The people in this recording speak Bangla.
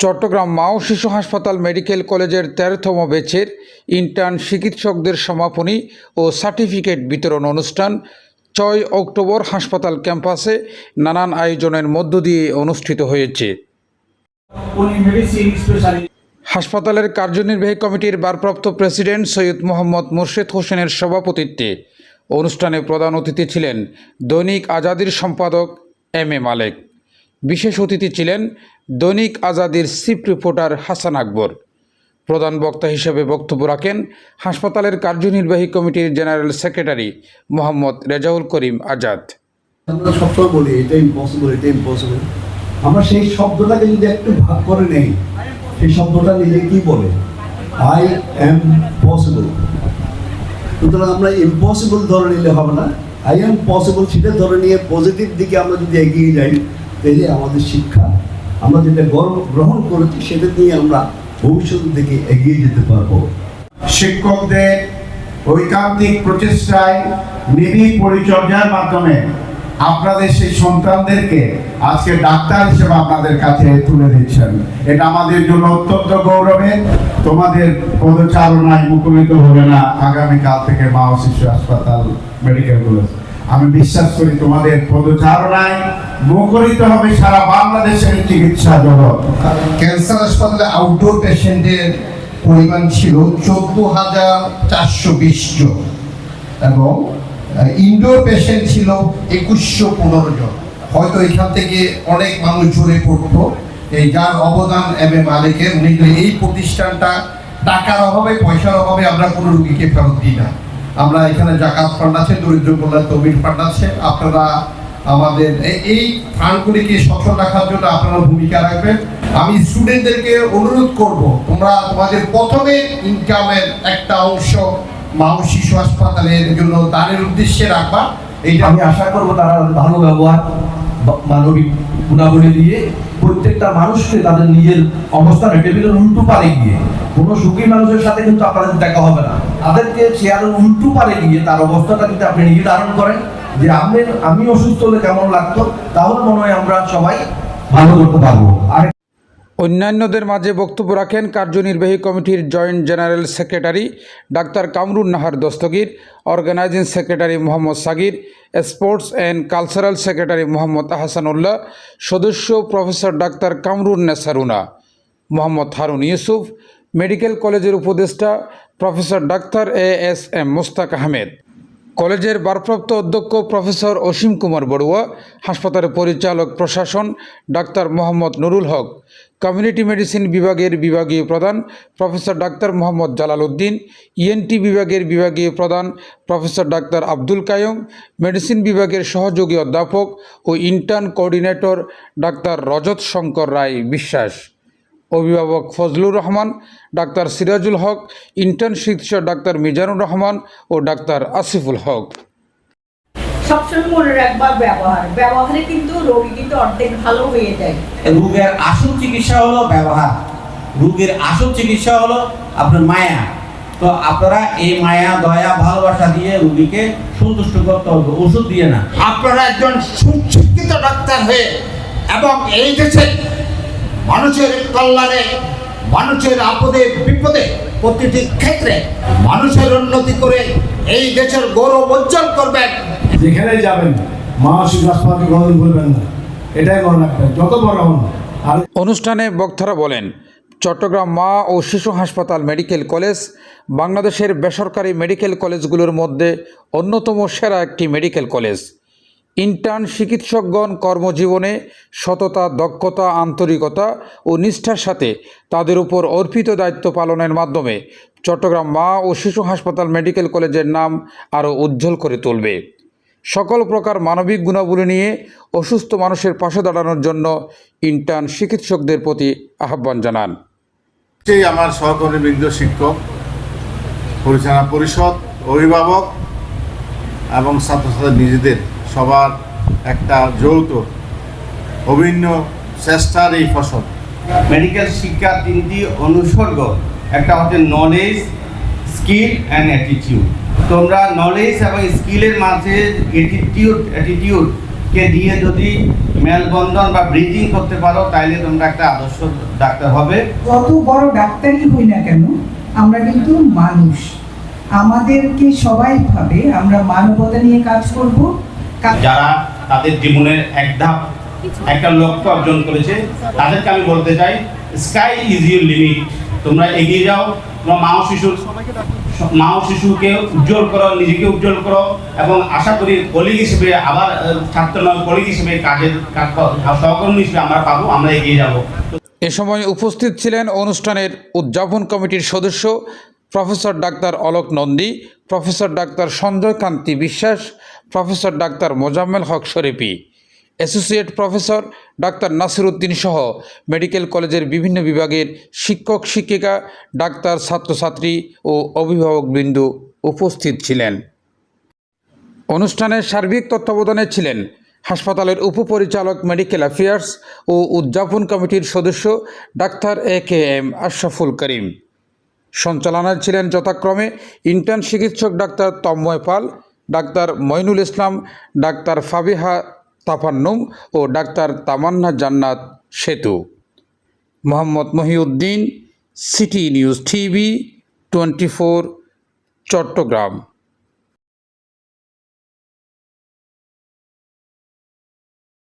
চট্টগ্রাম মাও শিশু হাসপাতাল মেডিকেল কলেজের তেরোতম ব্যাচের ইন্টার্ন চিকিৎসকদের সমাপনী ও সার্টিফিকেট বিতরণ অনুষ্ঠান ছয় অক্টোবর হাসপাতাল ক্যাম্পাসে নানান আয়োজনের মধ্য দিয়ে অনুষ্ঠিত হয়েছে। হাসপাতালের কার্যনির্বাহী কমিটির ভারপ্রাপ্ত প্রেসিডেন্ট সৈয়দ মোহাম্মদ মুর্শেদ হোসেনের সভাপতিত্বে অনুষ্ঠানে প্রধান অতিথি ছিলেন দৈনিক আজাদির সম্পাদক এম এ মালেক। বিশেষ অতিথি ছিলেন দৈনিক আজাদির চিফ রিপোর্টার হাসান আকবর। প্রধান বক্তা হিসেবে বক্তব্য রাখেন হাসপাতালের কার্যনির্বাহী কমিটির জেনারেল সেক্রেটারি মোহাম্মদ রেজাউল করিম আজাদ। আমরা সবসময় বলি এটা ইম্পসিবল এটা ইম্পসিবল আমরা সেই শব্দটাকে যদি একটু ভাগ করে নেই, সেই শব্দটা নিজে কি বলে? আই এম পসিবল সুতরাং আমরা ইম্পসিবল ধরে নিলে হবে না। আই এম পসিবল সেটা ধরে নিয়ে পজিটিভ দিকে আমরা যদি এগিয়ে যাই, তাহলে আমাদের শিক্ষা আমরা যেটা গর্ব গ্রহণ করেছি, সেটা নিয়ে আমরা ভবিষ্যতের দিকে এগিয়ে যেতে পারব। শিক্ষকদের ঐকান্তিক প্রচেষ্টায় নিবিড় পরিচর্যার মাধ্যমে আপনাদের সেই সন্তানদেরকে আজকে ডাক্তার হিসেবে আপনাদের কাছে তুলে দিচ্ছেন। এটা আমাদের জন্য অত্যন্ত গৌরবের। তোমাদের পদচারণায় মুখরিত হবে না আগামীকাল থেকে মা ও শিশু হাসপাতাল, মেডিকেল কলেজ। আমি বিশ্বাস করি তোমাদের পদচারণায় মুখরিত হবে সারা বাংলাদেশের চিকিৎসা জগৎ। ক্যান্সার হাসপাতালে আউটডোর পেশেন্টের পরিমাণ ছিল চোদ্দ হাজার চারশো বিশ জন এবং ইনডোর পেশেন্ট ছিল একুশশো পনেরো জন। হয়তো এখান থেকে অনেক মানুষ জুড়ে পড়তো। এই যার অবদান এম এ মালিকের, উনি এই প্রতিষ্ঠানটা টাকার অভাবে, পয়সার অভাবে আমরা কোনো রুগীকে ফেরত দিই না। আমরা এখানে জাকাত ফান্ড আছে, দরিদ্র কল্যাণ তহবিল ফান্ড আছে। আপনারা আমাদের এই ফান্ডগুলিকে সচল রাখার জন্য আপনারা ভূমিকা রাখবেন। আমি স্টুডেন্টদেরকে অনুরোধ করব, তোমরা তোমাদের প্রথমে ইনকামের একটা অংশ মা ও শিশু হাসপাতালের জন্য দানের উদ্দেশ্যে রাখবা। এইটা আমি আশা করব তারা ভালো ব্যবহার মানবিক গুণাবলী দিয়ে প্রত্যেকটা মানুষকে তাদের নিজের অবস্থানে টেবিলের উল্টো পারে গিয়ে। কোনো সুখী মানুষের সাথে কিন্তু আপনাদের দেখা হবে না। তাদেরকে চেয়ারের উল্টো পারে গিয়ে তার অবস্থাটা কিন্তু আপনি নিজে ধারণ করেন যে আমি আমি অসুস্থ হলে কেমন লাগতো, তাহলে মনে হয় আমরা সবাই ভালো করতে পারব। আর অন্যান্যদের মাঝে বক্তব্য রাখেন কার্যনির্বাহী কমিটির joint general secretary doctor Kamrun Nahar Dastagir, organizing secretary Mohammad Sagir, sports and cultural secretary Mohammad Ahsanullah, সদস্য professor doctor Kamrun Nesaruna, Mohammad Harun Yusuf, medical কলেজের উপদেষ্টা professor doctor A S M Mostak Ahmed. কলেজের ভারপ্রাপ্ত অধ্যক্ষ প্রফেসর অসীম কুমার বড়ুয়া, হাসপাতালের পরিচালক প্রশাসন doctor Mohammad Nurul Haque, community medicine বিভাগের বিভাগীয় প্রধান professor doctor Mohammad Jalal Uddin, ENT বিভাগের বিভাগীয় প্রধান professor doctor Abdul Kayum, medicine বিভাগের সহযোগী অধ্যাপক ও intern coordinator doctor Rajat Shankar Roy Biswas. অভিভাবক ফজলুর রহমান ডাক্তার সিরাজুল হক ইন্টার্ন শিক্ষক ডাক্তার মিজানুর রহমান ও ডাক্তার আসিফুল হক। সবসময় মনে ব্যবহার। ব্যবহারে কিন্তু রোগী কিন্তু অর্ধেক ভালো হয়ে যায়। রোগের আসল চিকিৎসা হলো ব্যবহার। রোগের আসল চিকিৎসা হলো আপনার মায়া। তো আপনারা এই মায়া দয়া ভালোবাসা দিয়ে রোগীকে সন্তুষ্ট করতে হবে। ওষুধ দিয়ে না। আপনারা একজন সুশিক্ষিত ডাক্তার হয়ে এবং এই দেশে মানুষের কল্যাণে মানুষের আপদে বিপদে প্রতিটি ক্ষেত্রে মানুষের উন্নতি করে এই দেশের গৌরব উজ্জ্বল করবেন। যেখানে যাবেন মা গ্রহণ করবেন না। এটাই মনে রাখবেন যত বড় হন অনুষ্ঠানে বক্তারা বলেন চট্টগ্রাম মা ও শিশু হাসপাতাল মেডিকেল কলেজ বাংলাদেশের বেসরকারি মেডিকেল কলেজগুলোর মধ্যে অন্যতম সেরা একটি মেডিকেল কলেজ। ইন্টার্ন চিকিৎসকগণ কর্মজীবনে সততা, দক্ষতা, আন্তরিকতা ও নিষ্ঠার সাথে তাদের উপর অর্পিত দায়িত্ব পালনের মাধ্যমে চট্টগ্রাম মা ও শিশু হাসপাতাল মেডিকেল কলেজের নাম আরও উজ্জ্বল করে তুলবে। সকল প্রকার মানবিক গুণাবলী নিয়ে অসুস্থ মানুষের পাশে দাঁড়ানোর জন্য ইন্টার্ন চিকিৎসকদের প্রতি আহ্বান জানান। আমার সহকর্মীবৃন্দ শিক্ষক, পরিচালনা পরিষদ, অভিভাবক এবং ছাত্রছাত্রী নিজেদের সবার একটা যৌথ, অভিন্ন চেষ্টার এই ফসল। মেডিকেল শিক্ষার তিনটি অনুসর্গ একটা হচ্ছে নলেজ স্কিল অ্যান্ড অ্যাটিটিউড তোমরা নলেজ এবং স্কিলের মাঝে অ্যাটিটিউড অ্যাটিটিউডকে দিয়ে যদি মেলবন্ধন বা ব্রিজিং করতে পারো, তাইলে তোমরা একটা আদর্শ ডাক্তার হবে। যত বড় ডাক্তারই হই না কেন, আমরা কিন্তু মানুষ। আমাদেরকে সবাই ভাবে, আমরা মানবতা নিয়ে কাজ করব যারা তাদের জীবনের এক ধাপ একটা লক্ষ্য অর্জন করেছে তাদেরকে আমি বলতে চাই স্কাই ইজ ইউর লিমিট তোমরা এগিয়ে যাও তোমার মা ও শিশুর মা ও শিশুকে উজ্জ্বল করো নিজেকে উজ্জ্বল করো এবং আশা করি কলিগ হিসেবে আবার ছাত্র নয় কলিগ হিসেবে কাজের সহকর্মী হিসেবে আমরা পাবো আমরা এগিয়ে যাব। এ সময় উপস্থিত ছিলেন অনুষ্ঠানের উদযাপন কমিটির সদস্য professor doctor Alok Nandi professor doctor Sanjay Kanti Biswas professor doctor Mozammel Haque Sharifi, associate professor doctor Nasiruddin সহ মেডিকেল কলেজের বিভিন্ন বিভাগের শিক্ষক, শিক্ষিকা, ডাক্তার, ছাত্রছাত্রী ও অভিভাবকবৃন্দ উপস্থিত ছিলেন। অনুষ্ঠানে সার্বিক তত্ত্বাবধানে ছিলেন হাসপাতালের উপপরিচালক মেডিকেল অ্যাফেয়ার্স ও উদযাপন কমিটির সদস্য doctor A K M Ashraful Karim. সঞ্চালনায় ছিলেন যথাক্রমে ইন্টার্ন চিকিৎসক doctor Tanmoy Pal doctor Moinul Islam, doctor Fabiha Tafannum ও doctor Tamanna Jannat Setu. Mohammad Mohiuddin, city news TV, twenty Chattogram.